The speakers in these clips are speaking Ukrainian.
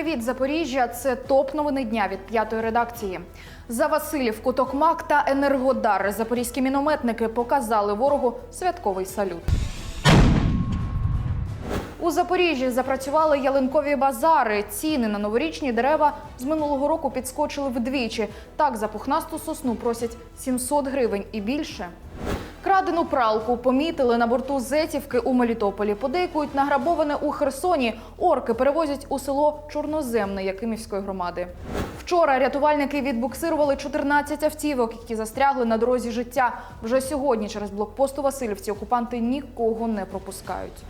Привіт, Запоріжжя! Це топ новини дня від п'ятої редакції. За Васильівку, Токмак та Енергодар запорізькі мінометники показали ворогу святковий салют. У Запоріжжі запрацювали ялинкові базари. Ціни на новорічні дерева з минулого року підскочили вдвічі. Так за пухнасту сосну просять 700 гривень і більше. Крадену пралку помітили на борту Зетівки у Мелітополі. Подейкують награбоване у Херсоні. Орки перевозять у село Чорноземне Якимівської громади. Вчора рятувальники відбуксирували 14 автівок, які застрягли на дорозі життя. Вже сьогодні через блокпост у Васильівці окупанти нікого не пропускають.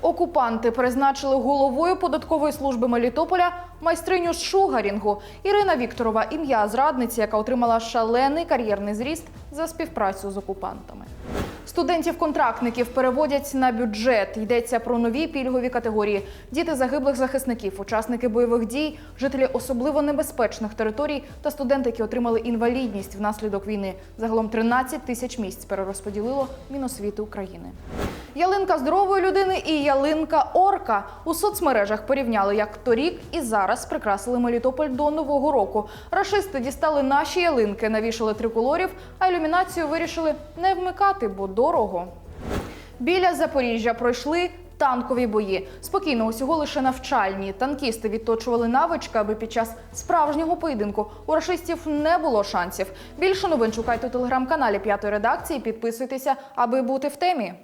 Окупанти призначили головою податкової служби Мелітополя майстриню з шугарінгу. Ірина Вікторова ім'я зрадниці, яка отримала шалений кар'єрний зріст за співпрацю з окупантами. Студентів-контрактників переводять на бюджет. Йдеться про нові пільгові категорії: діти загиблих захисників, учасники бойових дій, жителі особливо небезпечних територій та студенти, які отримали інвалідність внаслідок війни. Загалом 13 тисяч місць перерозподілило Міносвіти України. Ялинка здорової людини і ялинка орка у соцмережах порівняли, як торік і зараз прикрасили Мелітополь до нового року. Рашисти дістали наші ялинки, навішали триколорів, а ілюмінацію вирішили не вмикати, бо дорого. Біля Запоріжжя пройшли танкові бої. Спокійно, усього лише навчальні. Танкісти відточували навички, аби під час справжнього поєдинку у рашистів не було шансів. Більше новин шукайте у телеграм-каналі п'ятої редакції. Підписуйтеся, аби бути в темі.